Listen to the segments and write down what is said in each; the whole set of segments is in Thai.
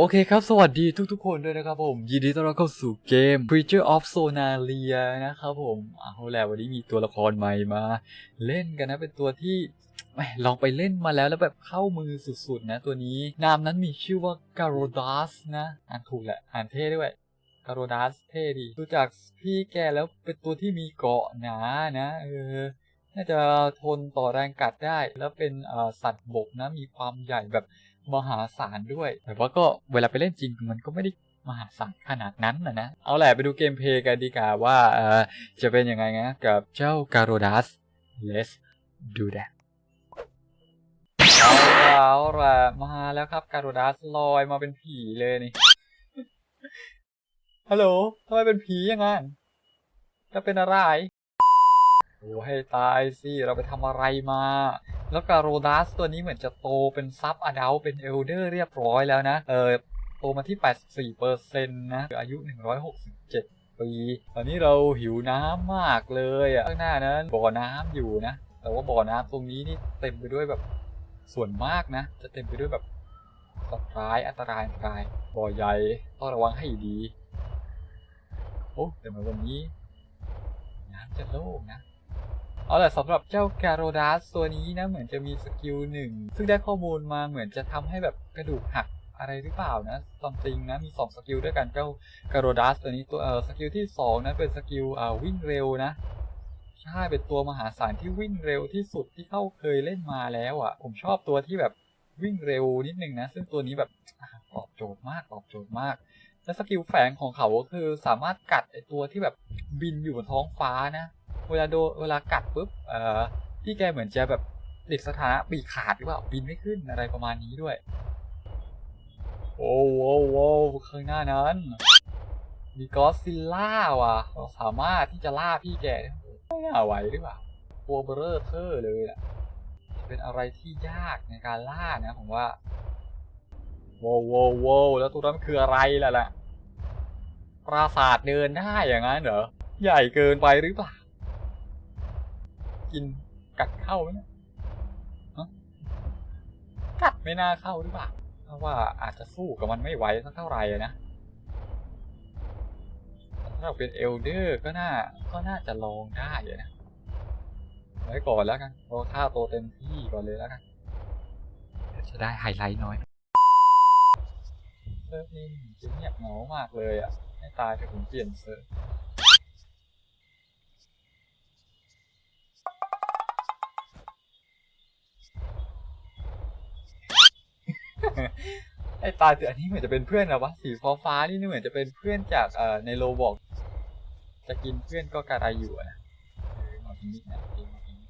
โอเคครับ สวัสดีทุกๆคนด้วยนะครับผม ยินดีต้อนรับเข้าสู่เกม Creature of Sonaria นะครับผมเอาและวันนี้มีตัวละครใหม่มา เล่นกันนะ เป็นตัวที่ลองไปเล่นมาแล้วแล้วแบบเข้ามือสุดๆนะตัวนี้ นามนั้นมีชื่อว่า Garodas นะ อ่านถูกแหละ อ่านเท่ด้วย Garodas เท่ดีดูจากพี่แกแล้วเป็นตัวที่มีเกราะหนานะ เออน่าจะทนต่อแรงกัดได้ แล้วเป็นสัตว์บกนะมีความใหญ่แบบ มหาศาลด้วย แต่ว่าก็เวลาไปเล่นจริงมันก็ไม่ได้มหาศาลขนาดนั้นนะนะ เอาแหละไปดูเกมเพลย์กันดีกว่าว่าเออจะเป็นยังไงนะกับเจ้าการดัส let's do that เอาละเอาละมาแล้วครับการโรดัสลอยมาเป็นผีเลยนี่ ฮัลโหลทำไมเป็นผีอย่างนั้นจะเป็นอะไรโอ้ให้ตายสิ เราไปทำอะไรมา แล้วกาโรดัสตัวนี้เหมือนจะโตเป็นซับอดัลเป็นเอลเดอร์เรียบร้อยแล้วนะ เออโตมาที่ 84เปอร์เซ็นต์นะอายุ 167 ปี ตอนนี้เราหิวน้ำมากเลยอะ ข้างหน้านั้นบ่อน้ำอยู่นะ แต่ว่าบ่อน้ำตรงนี้นี่เต็มไปด้วยแบบส่วนมากนะ จะเต็มไปด้วยแบบสัตว์ร้ายอันตรายอันตรายบ่อใหญ่ต้องระวังให้ดี โอ้แต่มาวันนี้ น้ำจะโล่งนะ เอาแต่สำหรับเจ้าการโรดัสตัวนี้นะเหมือนจะมีสกิลหนึ่งซึ่งได้ข้อมูลมาเหมือนจะทำให้แบบกระดูกหักอะไรหรือเปล่านะซัมติงนะ มี 2 สกิลด้วยกันเจ้าการโรดัสตัวนี้ตัวเออสกิลที่2นะเป็นสกิลอ่าวิ่งเร็วนะใช่เป็นตัวมหาศาลที่วิ่งเร็วที่สุดที่เข้าเคยเล่นมาแล้วอะ ผมชอบตัวที่แบบวิ่งเร็วนิดนึงนะ ซึ่งตัวนี้แบบอะตอบโจทย์มากตอบโจทย์มาก และสกิลแฝงของเขาก็คือสามารถกัดไอตัวที่แบบบินอยู่บนท้องฟ้านะ เวลาโดเวลากัดปุ๊บเอ่อพี่แกเหมือนจะแบบติดสถานะปีกขาดหรือเปล่าบินไม่ขึ้นอะไรประมาณนี้ด้วย โอ้โหโว้ข้างหน้านั้น มีกอสซิลล่าว่ะเราสามารถที่จะล่าพี่แกไม่น่าไหวหรือเปล่าตัวเบอร์เทอร์เลยอะเป็นอะไรที่ยากในการล่านะผมว่าโว้วโว้วโว้วแล้วตัวนั้นคืออะไรล่ะล่ะปราสาทเดินได้อย่างนั้นเหรอ ใหญ่เกินไปหรือเปล่า กินกัดเข้าไหมเนี่ยฮะกัดไม่น่าเข้าหรือเปล่าเพราะว่าอาจจะสู้กับมันไม่ไหวสักเท่าไหร่นะถ้าเราเป็นเอลเดอร์ก็น่าก็น่าจะลองได้นะไว้ก่อนแล้วกันรอค่าโตเต็มที่ก่อนเลยแล้วกันจะได้ไฮไลท์น้อยเซิร์ฟนี่จะเงียบเหงามากเลยอะ ให้ตายไปผมเปลี่ยนเซิร์ฟ ไอ้ตายต่อันนี้เหมือนจะเป็นเพื่อนเหรอวะสีฟ้าฟ้านี่เหมือนจะเป็นเพื่อนจากเอ่อในโลบอกจะกินเพื่อนก็กระไรอยู่อะนะเออมาทีนี้นะเองมาทีนี้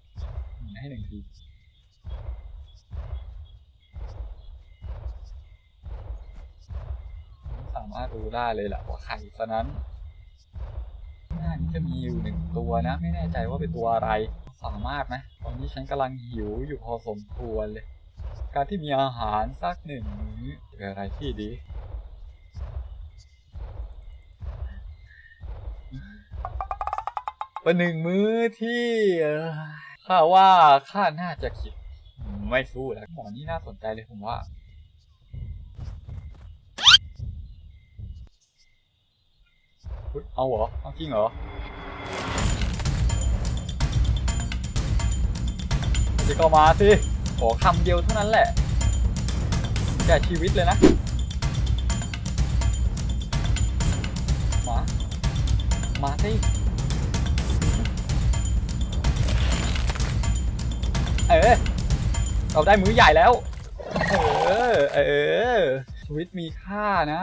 ให้หนึ่งทีสามารถรู้ได้เลยแหละว่าใครฉะนั้นหน้านี้จะมีอยู่หนึ่งตัวนะ ไม่แน่ใจว่าเป็นตัวอะไร สามารถไหมตอนนี้ฉันกำลังหิวอยู่พอสมควรเลย การที่มีอาหารสักหนึ่งมื้อเป็นอะไรที่ดี เป็นหนึ่งมื้อที่ข้าว่าข้าน่าจะคิด ไม่สู้แล้วหมอนี่น่าสนใจเลยผมว่าเฮ้ยเอาเหรอ เอาจริงเหรอจะก็มาสิ ขอคำเดียวเท่านั้นแหละแก่ชีวิตเลยนะมามาสิเออเราได้มื้อใหญ่แล้ว เออ เออ ชีวิตมีค่านะ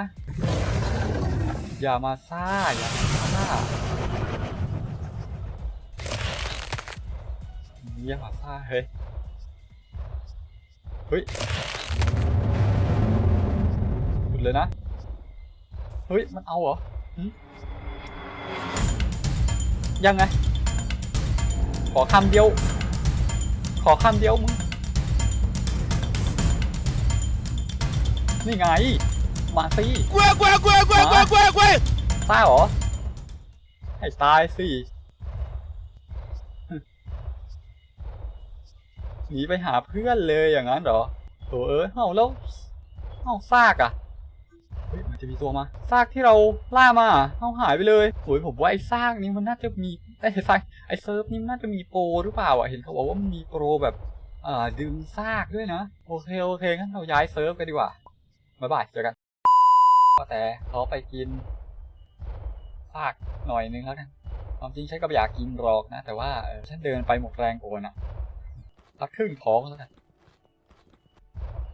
อย่ามาซ่า อย่ามาซ่าอย่ามาซ่าเฮ้ย เฮ้ยหยุดเลยนะ เฮ้ย มันเอาเหรอหึยังไง ขอคำเดียว ขอคำเดียวมึง นี่ไง มาสิ Gue, gue, gue, gue, gue, gue, gue. ซ่าเหรอ ให้ตายสิ หนีไปหาเพื่อนเลยอย่างนั้นเหรอโถเอ้ยเอ้าแล้วเอ้าซากอะมันจะมีตัวมาซากที่เราล่ามาเอาหายไปเลยโอ้ยผมว่าไอ้ซากนี้มันน่าจะมีไอ้ซากไอ้เซิร์ฟนี่มันน่าจะมีโปรหรือเปล่าอะเห็นเขาบอกว่ามันมีโปรแบบอ่าดึงซากด้วยนะโอเคโอเคงั้นเราย้ายเซิร์ฟกันดีกว่าบ๊ายบายเจอกันก็แต่เขาไปกินซากหน่อยนึงแล้วกันความจริงฉันก็อยากกินหรอกนะ แต่ว่าฉันเดินไปหมดแรงโอนอะ รักครึ่งท้องแล้วกัน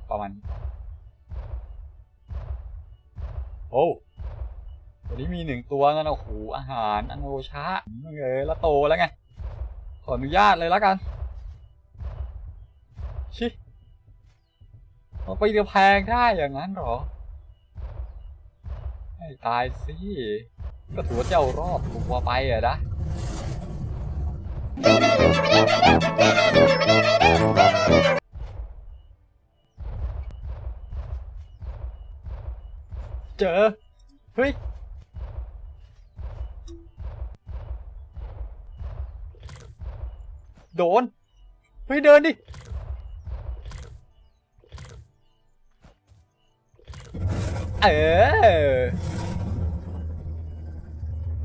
ประมาณโอ้วันนี้มีหนึ่งตัวงั้นโอ้โหอาหารอังโรชาเออแล้วโตแล้วไง ขออนุญาตเลยแล้วกันชิเอาไปเดียวแพงได้อย่างนั้นหรอ ให้ตายสิก็ถือว่าเจ้ารอบตัวไปอะนะ เจอ เฮ้ย โดน เฮ้ย เดินดิ เออ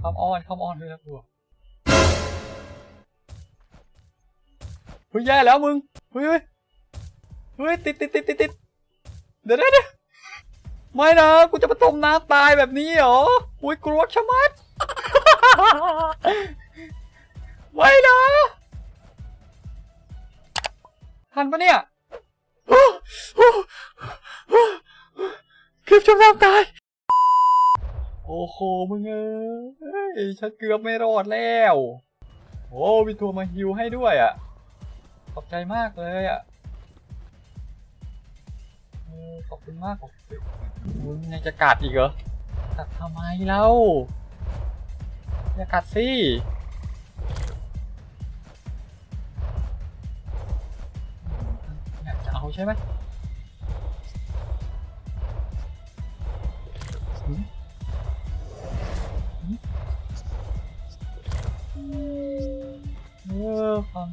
คำออนคำออนเลยนะตั เฮ้ยแย่แล้วมึงเฮ้ยเฮ้ยติดติดติดติดติดเดี๋ยวเดี๋ยวไม่นะกูจะมาต้มน้ำตายแบบนี้เหรออุ้ยกลัวชะมัดไม่นะทันปะเนี่ยคลิปจมน้ำตาย โอ้โหมึงเอ้ยฉันเกือบไม่รอดแล้ว โอ้มีตัวมาฮิวให้ด้วยอะ อบใจมากเลยอะเออขอบคุณมากขอบคุณมึงยังจะกัดอีกเหรอกัดทำไมเล่าอย่ากัดสิอยากจะเอาใช่ไหม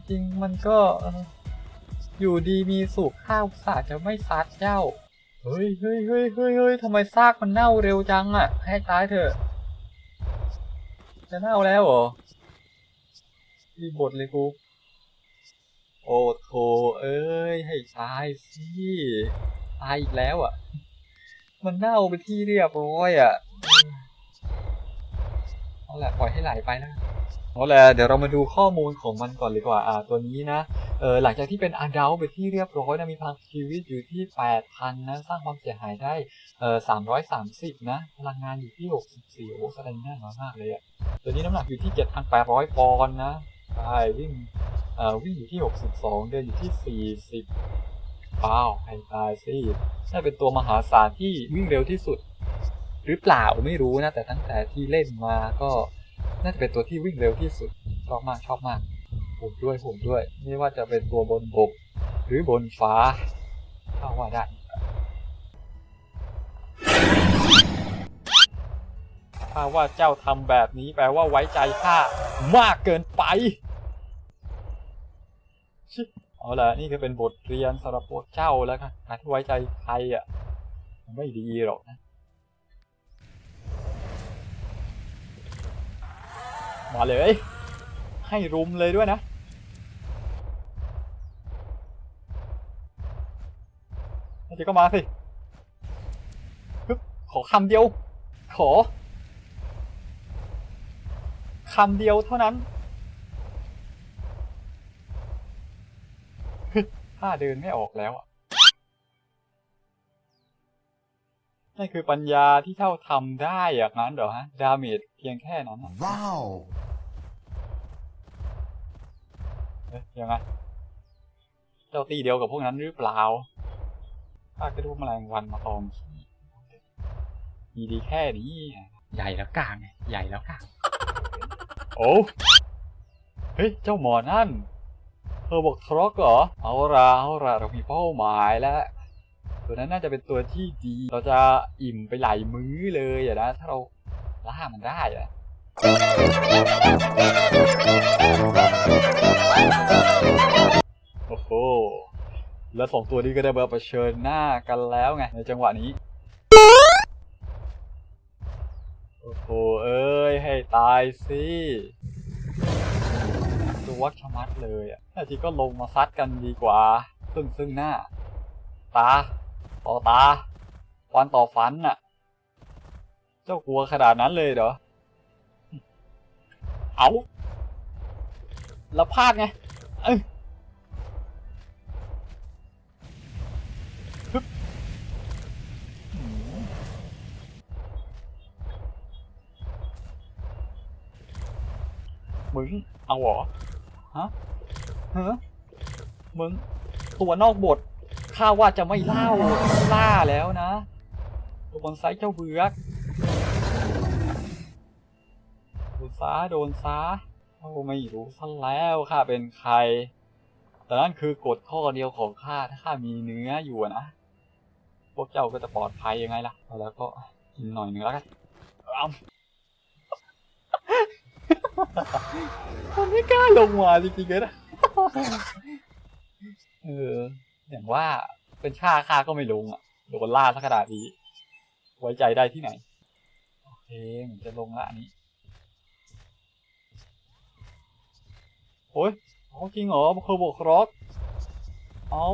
จริงมันก็อยู่ดีมีสุขข้าวสาจะไม่ซัดเจ้า เฮ้ยเฮ้ยเฮ้ยเฮ้ยเฮ้ยทำไมซากมันเน่าเร็วจังอะให้ตายเถอะ จะเน่าแล้วเหรอรีบบดเลยกู โอ้โถเอ้ย ให้ตายสิตายอีกแล้วอะ มันเน่าไปที่เรียบร้อยอะ เอาละปล่อยให้ไหลไปแล้วกัน เอาแหละเดี๋ยวเรามาดูข้อมูลของมันก่อนเลยกว่าอ่าตัวนี้นะเออหลังจากที่เป็นอดัลไปที่เรียบร้อยนะมีพลังชีวิตอยู่ที่ 8,000 นะสร้างความเสียหายได้เออ330 นะ พลังงานอยู่ที่ 64 โอ้แสดงน่นอนมากเลยอะตัวนี้น้ำหนักอยู่ที่ 7,800 ปอนด์นะใช่วิ่งเออวิ่งอยู่ที่ 62 เดินอยู่ที่ 40ว้าวให้ตายสิน่าเป็นตัวมหาศาลที่วิ่งเร็วที่สุด หรือเปล่าไม่รู้นะ แต่ตั้งแต่ที่เล่นมาก็ น่าจะเป็นตัวที่วิ่งเร็วที่สุด ชอบมากชอบมากผมด้วยผมด้วย ไม่ว่าจะเป็นตัวบนบก หรือบนฟ้าเข้าว่าได้ถ้าว่าเจ้าทำแบบนี้แปลว่าไว้ใจข้ามากเกินไปชิเอาละนี่ก็เป็นบทเรียนสำหรับพวกเจ้าแล้วกันการที่ไว้ใจใครอะ ไม่ดีหรอกนะ มาเลย ให้รุมเลยด้วยนะ เดี๋ยวก็มาสิขอคำเดียว ขอคำเดียวเท่านั้นถ้าเดินไม่ออกแล้วนั่นคือปัญญาที่เท่าทำได้อย่างนั้นเหรอฮะ ดาเมจเพียงแค่นั้นอะ Wow. เอ๊ะ ยังไงเจ้าตีเดียวกับพวกนั้นหรือเปล่าข้าก็ดูแมลงวันมาตอมขี้มีดีแค่นี้ใหญ่แล้วกลางไงใหญ่แล้วกลางโอ้เฮ้ยเจ้าหมอนั่นเธอบอกทรอกเหรอเอาละเอาละเรามีเป้าหมายแล้วตัวนั้นน่าจะเป็นตัวที่ดี เราจะอิ่มไปหลายมื้อเลยอะนะ ถ้าเราล่ามันได้อะ โอ้โห แล้วสองตัวนี้ก็ได้มาเผชิญหน้ากันแล้วไง ในจังหวะนี้ โอ้โห เอ้ย ให้ตายสิสวักชมัดเลยอะทีก็ลงมาซัดกันดีกว่า ซึ่งซึ่งหน้า ตา ต่อตาฟันต่อฟันน่ะ เจ้ากลัวขนาดนั้นเลยเหรอ เอาแล้วพลาดไงเอ้ยบอืมมึง เอาหรอฮะฮะมึง ตัวนอกบทข้าว่าจะไม่เล่าล่าแล้วนะตัวบนไซต์เจ้าเบือก ซาโดนซาโอ้ไม่รู้ซะแล้วข้าเป็นใคร แต่นั่นคือกฎข้อเดียวของข้าถ้าข้ามีเนื้ออยู่นะ พวกเจ้าก็จะปลอดภัยยังไงล่ะ แล้วก็กินหน่อยหนึ่งแล้วกันอ้ำผมไม่กล้าลงมาจริงๆเลยนะเออ อย่างว่าเป็นข้าข้าก็ไม่ลงอะ โดนล่าสักขนาดนี้ ไว้ใจได้ที่ไหน โอเคเหมือนจะลงละอันนี้ โอ้ยเอาจริงเหรอเคอร์โบครอสเอา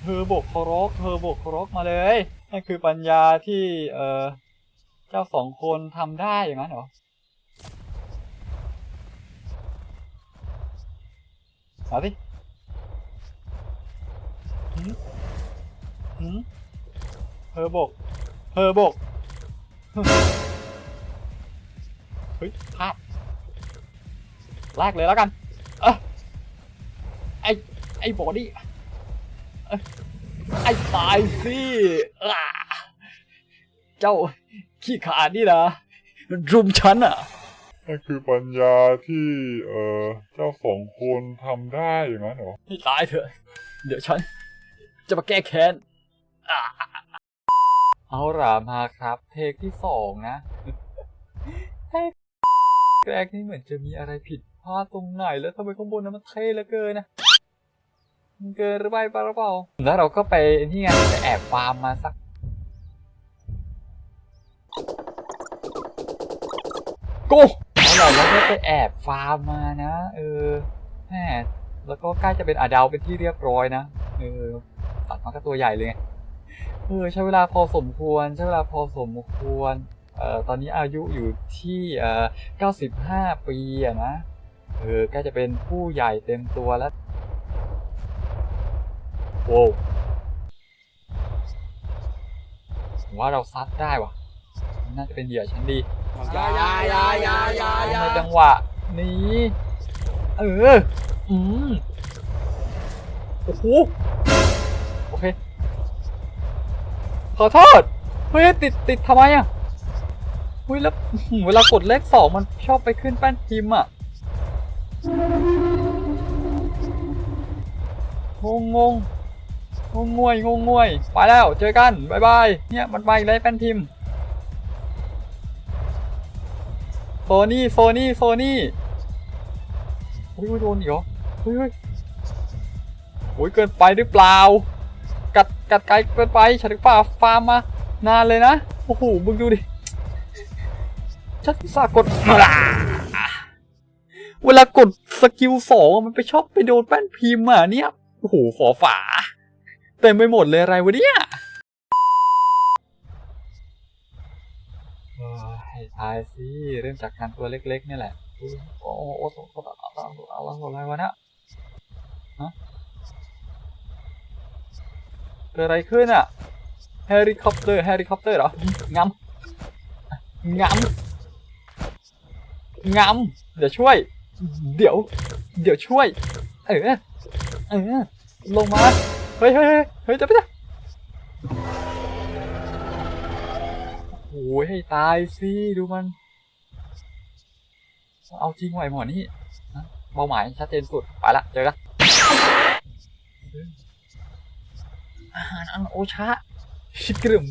เธอโบกครอกเธอโบกครอกมาเลยนั่นคือปัญญาที่เออเจ้าสองคนทำได้อย่างนั้นเหรอเอาสิหืมหืมเธอโบกเธอโบก ฮ้ยพลาดแลกเลยแล้วกัน เออไอไอบอดี้เอ้ยไอตายสิอ่าเจ้าขี้ขาดนี่นะมันรุมฉันอะนั่นคือปัญญาที่เออเจ้าสองคนทำได้อย่างนั้นเหรอให้ตายเถอะ เดี๋ยวฉัน จะมาแก้แค้นอ่าเอาล่ะมาครับ เทคที่สองนะ เทคแรกนี่เหมือนจะมีอะไรผิดพลาดตรงไหนแล้วทำไมข้างบนนั้นมันเท่เหลือเกินนะมันเกินหรือไปเปล่าหรือเปล่าแล้วเราก็ไปนี่ไงไปแอบฟาร์มมาสักกูเอาล่ะเราก็ไปแอบฟาร์มมานะเออแหมแล้วก็ใกล้จะเป็นอาดาวเป็นที่เรียบร้อยนะเออตัดมาก็ตัวใหญ่เลยไงเออใช้เวลาพอสมควรใช้เวลาพอสมควร ตอนนี้อายุอยู่ที่ 95 ปีนะเออกล้จะเป็นผู้ใหญ่เต็มตัวแล้วโว้วผมว่าเราซัดได้ว่ะ น่าจะเป็นเหยื่อชั้นดีอยาอยาอยาอยาอยายาในจังหวะนี้เออ อืมโอ้โหโอเค ขอโทษ เฮ้ย ติด ติดทำไมอะ เฮ้ยแล้วเวลากดเลขสองมันชอบไปขึ้นแป้นพิมพ์อะงงงงงงงวยงงงวยไปแล้วเจอกันบายบายเนี่ยมันไปเลยแป้นพิมพ์โซนี่โซนี่โซนี่อุ้ยอุ้ยโดนอีกเหรอเฮ้ยเฮ้ยโอ้ยเกินไปหรือเปล่า กัดกัดไกลเกินไปฉันถึงฝ่าฟาร์มมานานเลยนะ โอ้โห มึงดูดิ ฉันสากดเวลากดสกิลสองมันไปชอบไปโดนแป้นพิมพ์อะเนี่ย โอ้โหฝอฝาเต็มไปหมดเลยอะไรวะเนี่ยให้ตายสิ เริ่มจากการตัวเล็กๆนี่แหละ โอ้โหโอ้โหโอ้โหโอ้โหโอ้โหอะไรวะเนี่ยฮะเกิดอะไรขึ้นอะเฮลิคอปเตอร์เฮลิคอปเตอร์เหรองำงำ งำเดี๋ยวช่วย เดี๋ยว เดี๋ยวช่วย เออ เออ ลงมาเฮ้ยเฮ้ยเฮ้ยเฮ้ยจะไปจ้ะโอ้ยให้ตายสิดูมัน เอาจริงไหวหมอนี่เป้าหมายชัดเจนสุด ไปละเจอกันอาหารอันโอชาชิกรึม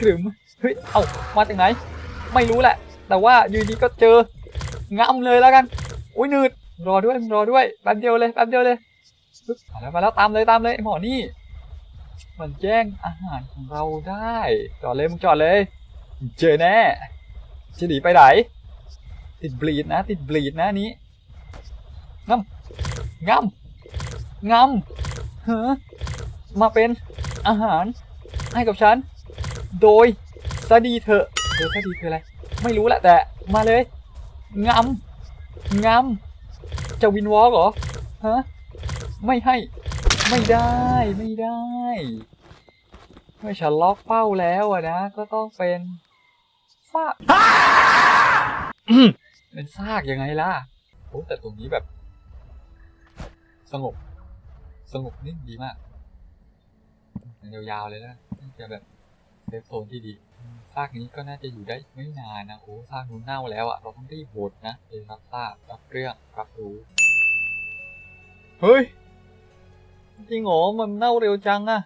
กรึมเฮ้ย เอามาจากไหน ไม่รู้แหละ แต่ว่าอยู่ดีก็เจอ งำเลยแล้วกัน อุ้ยหนืดรอด้วยรอด้วยแป๊บเดียวเลยแป๊บเดียวเลยมาแล้วมาแล้วตามเลยตามเลยหมอนี่ มันแย่งอาหารของเราได้จอดเลยมึงจอดเลย เจอแน่จะหนีไปไหนติดบลีดนะ ติดบลีดนะนี้งำงำงำเฮ้อมาเป็นอาหารให้กับฉัน โดยสดีเถอะโดยสดีคืออะไร ไม่รู้แหละแต่มาเลย งำงำจะวินวอล์กเหรอ ฮะ ไม่ให้ ไม่ได้ ไม่ได้เมื่อฉันล็อกเป้าแล้วอะนะ ก็ต้องเป็นซากเป็นซากยังไงล่ะโอ้แต่ตรงนี้แบบ สงบ สงบนิ่งดีมากยาวๆเลยนะจะแบบ เซฟโซนที่ดีซากนี้ก็น่าจะอยู่ได้ไม่นานนะโอ้ซากนู้นเน่าแล้วอะเราต้องรีบโหวตนะเองรับทราบรับเรื่องรับรู้ เฮ้ย จริงเหรอมันเน่าเร็วจังอะ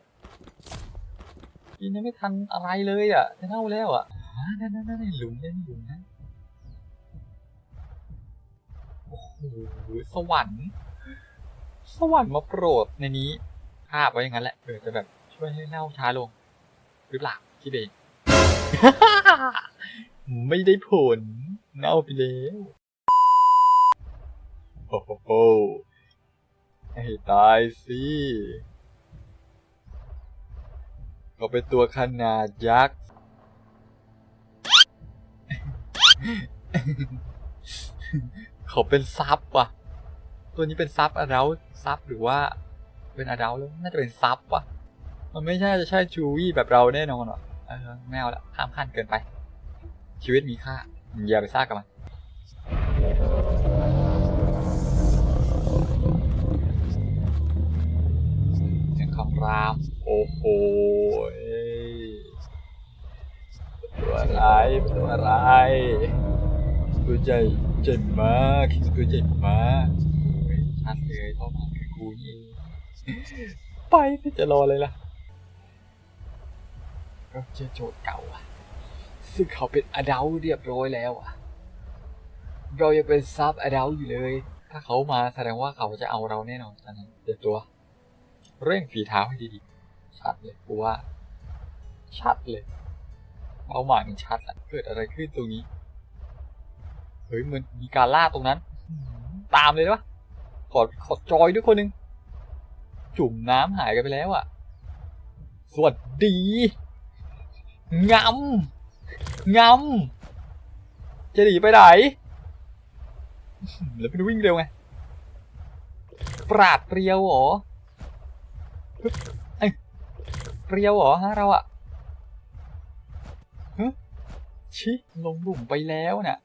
กินยังไม่ทันอะไรเลยอะจะเน่าแล้วอะอ่านั่นนั่นนั่นหลุมนั่นหลุมนั่นโอ้โหสวรรค์สวรรค์มาโปรดในนี้ภาพไว้อย่างนั้นแหละเผื่อจะแบบช่วยให้เน่าช้าลงหรือเปล่า คิดเอง ไม่ได้ผล เน่าไปแล้วโอ้โหให้ตายสิเขาเป็นตัวขนาดยักษ์ เขาเป็นซับว่ะ ตัวนี้เป็นซับอะเดาซับหรือว่า เป็นอะเดาแล้วน่าจะเป็นซับว่ะ มันไม่ใช่จะใช่ชูวี่แบบเราแน่นอนหรอ เออไม่เอาละข้ามขั้นเกินไป ชีวิตมีค่าอย่าไปซ่ากับมันเสียงคำราม โอ้โหตัวอะไรเป็นตัวอะไรตัวใหญ่ใหญ่มากตัวใหญ่มากชัดเลยเข้ามาคือกูนี่เองไปที่จะรอเลยล่ะ ก็เจอโจทย์เก่าอะซึ่งเขาเป็นอดัลเรียบร้อยแล้วอะเรายังเป็นซับอดัลอยู่เลย ถ้าเขามาแสดงว่าเขาจะเอาเราแน่นอนตอนนั้นเดี๋ยวตัว เร่งฝีเท้าให้ดีๆชัดเลยกูว่า ชัดเลยเป้าหมายมันชัดอะเกิดอะไรขึ้นตรงนี้ เฮ้ยมือนมีการล่าตรงนั้น ตามเลยได้ปะขอขอจอยด้วยคนหนึ่งจุ่มน้ำหายกันไปแล้วอะสวัสดี งำงำจะหนีไปไหนแล้วเป็นวิ่งเร็วไง ปราดเปรียวเหรอเอ้ยเปรียวเหรอฮะเราอะฮะชิลงหลุมไปแล้วน่ะ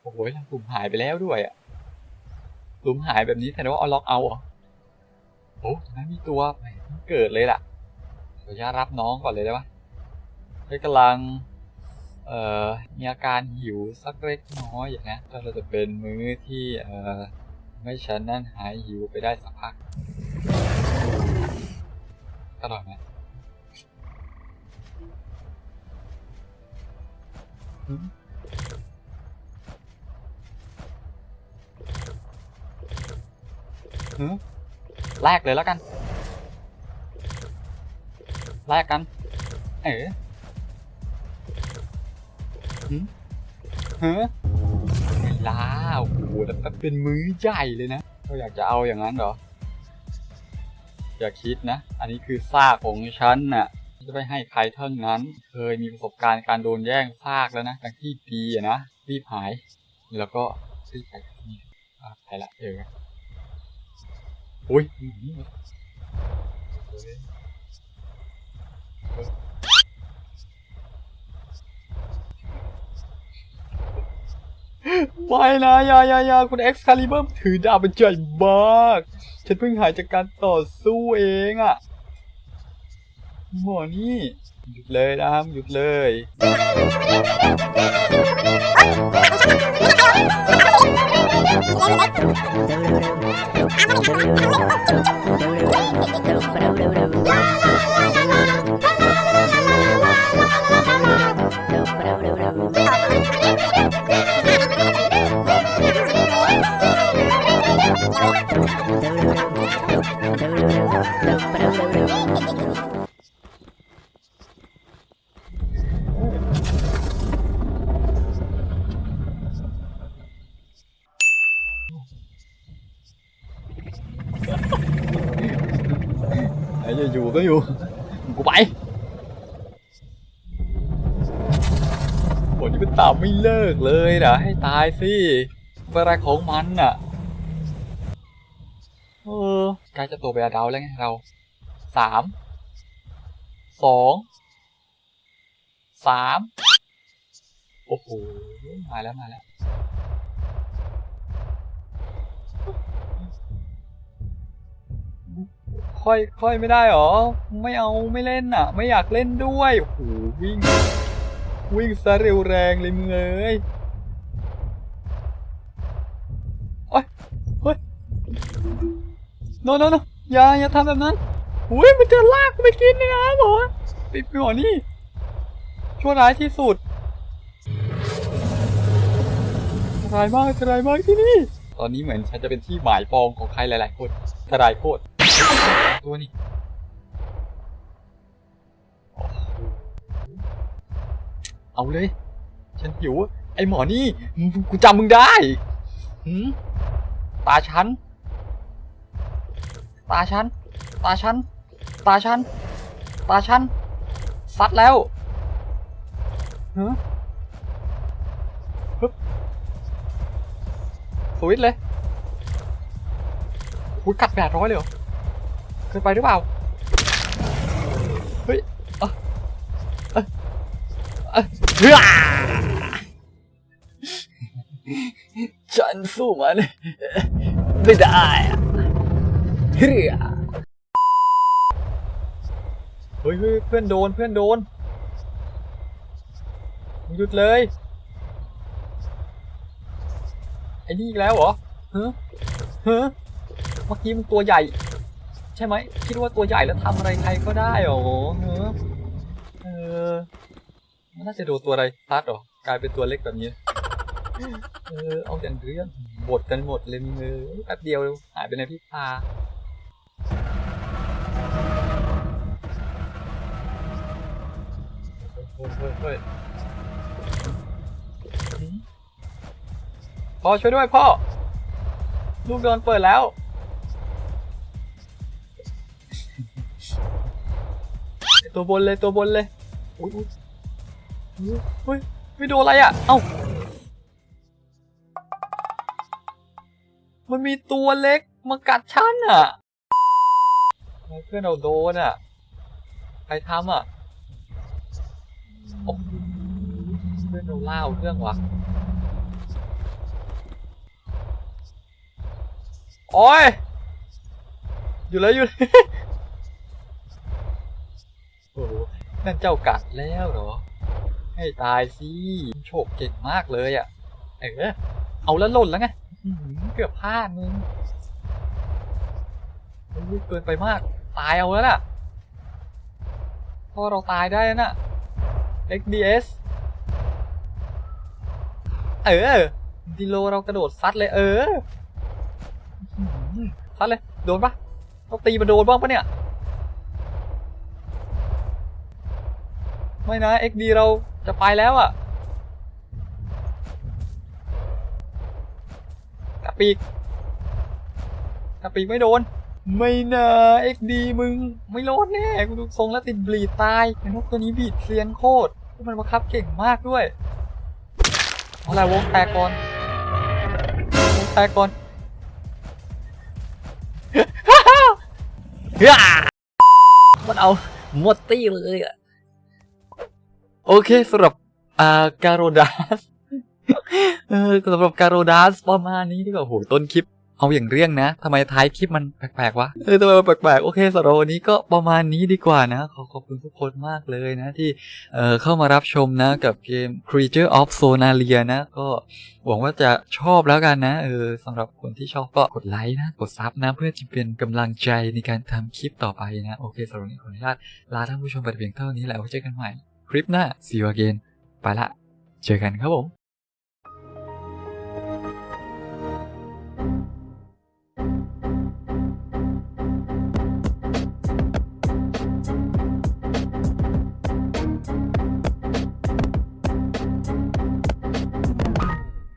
โอ้โหแล้วหลุมหายไปแล้วด้วยอะหลุมหายแบบนี้แสดงว่าเอาล็อกเอาเหรอโอ้ตรงนั้นมีตัวแหม่เกิดเลยล่ะขออนุญาตรับน้องก่อนเลยได้ปะ เฮ้กำลัง เอ่อ มีอาการหิวสักเล็กน้อยอย่างนะก็เราจะเป็นมื้อที่ เอ่อ ไม่ฉันนั่นหายหิวไปได้สักพักอร่อยไหมหืมแลกเลยแล้วกัน แลกกัน เอ๋หืม ฮะไม่ล่าโอ้โหแล้วแบบเป็นมื้อใหญ่เลยนะเราอยากจะเอาอย่างนั้นเหรอ อย่าคิดนะ อันนี้คือซากของฉันน่ะจะไม่ให้ใครทั้งนั้น เคยมีประสบการณ์การโดนแย่งซากแล้วนะทั้งที่ดีอะนะรีบหาย แล้วก็รีบไปนี่อะไปละเอออุ้ย ไม่นะยายายาคุณเอ็กซ์คาลิเบอร์ถือดาบเป็นใหญ่มาก ฉันเพิ่งหายจากการต่อสู้เองอะ่ะหมอนี่ หยุดเลยนะครับหยุดเลย สิเป็นอะไรของมันน่ะ เออใกล้จะตัวไปอาดาวแล้วไงเราสามสองสามโอ้โห มาแล้ว มาแล้วค่อยค่อยไม่ได้หรอ ไม่เอาไม่เล่นอะ ไม่อยากเล่นด้วย โอ้โหวิ่ง วิ่งซะเร็วแรงเลยมึงเอ้ย โอ้ยเฮ้ยโนโนโนอย่าอย่าทำแบบนั้นอุ้ยมันจะลากไปกินเลยนะหมอปิดหมอนี่ชั่วร้ายที่สุดอันตรายมากอันตรายมากที่นี่ ตอนนี้เหมือนฉันจะเป็นที่หมายปองของใครหลายๆคนทรายโคตรตัวนี้เอาเลย ฉันหิว ไอหมอนี่กูจำมึงได้หืม ตาฉัน ตาฉัน ตาฉัน ตาฉัน ตาฉัน ซัดแล้วฮะฮึบสวิตเลยคุยกัดแปดร้อยเลยเหรอเคยไปหรือเปล่า เฮ้ยเอะเออเฮ้ย ฉันสู้มันไม่ได้อะเฮ้ยเฮ้ยเฮ้ยเพื่อนโดนเพื่อนโดน หยุดเลย ไอ้นี่อีกแล้วเหรอฮะฮะเมื่อกี้มึงตัวใหญ่ ใช่ไหมคิดว่าตัวใหญ่แล้วทำอะไรใครก็ได้เหรอเออเออมันน่าจะโดนตัวอะไรซัดเหรอกลายเป็นตัวเล็กแบบนี้ เออเอาอย่างเรื่องบทกันหมดเลยมึงเอแป๊บเดียวหายไปในพริบตาเฮ้ยพ่อช่วยด้วยพ่อ ลูกโดนเปิดแล้วตัวบนเลยตัวบนเลยอุ้ยอุ้ยอุ้ยอุ้ยไม่โดนอะไรอะ เอ้า มันมีตัวเล็กมากัดฉันอะเพื่อนเราโดนอะ ใครทำอะเพื่อนเราเล่าเรื่องวะโอ้ย อยู่เลยอยู่เลยโอ้โหนั่นเจ้ากัดแล้วเหรอ ให้ตายสิโฉกเก่งมากเลยอะ เออ เอาแล้วหล่นแล้วไง เกือบพลาดมึงเฮ้ยเกินไปมาก ตายเอาแล้วล่ะเพราะเราตายได้น่ะ XDS เออดิโลเรากระโดดซัดเลย เอออื้อหือซัดเลย โดนปะต้องตีมาโดนบ้างปะเนี่ย ไม่นะ XD เราจะไปแล้วอะ่ะ กระปีกกระปีกไม่โดน ไม่นะ XD มึง ไม่รอดแน่กูดูทรงแล้วติดบลีดตายไอ้นกตัวนี้บีดเซียนโคตรมันบังคับเก่งมากด้วยเอาอะไรวงแตกก่อนวงแตกก่อนฮ่ามันเอาหมดตี้เลยอะโอเคสำหรับอ่าการโรดัส เออสำหรับการโรดัสประมาณนี้ดีกว่าโหต้นคลิปเอาอย่างเรื่องนะทำไมท้ายคลิปมันแปลกๆวะ เออทำไมมันแปลกๆ โอเคสำหรับวันนี้ก็ประมาณนี้ดีกว่านะ ขอขอบคุณทุกคนมากเลยนะ ที่เอ่อเข้ามารับชมนะ กับเกม Creature of Sonalia นะ ก็หวังว่าจะชอบแล้วกันนะ เออสำหรับคนที่ชอบก็กดไลค์นะ กดซับนะ เพื่อจะเป็นกำลังใจในการทำคลิปต่อไปนะ โอเคสำหรับวันนี้ขออนุญาตลาท่านผู้ชมไปเพียงเท่านี้แหละไว้เจอกันใหม่ คลิปหน้า see you again ไปละ เจอกันครับผม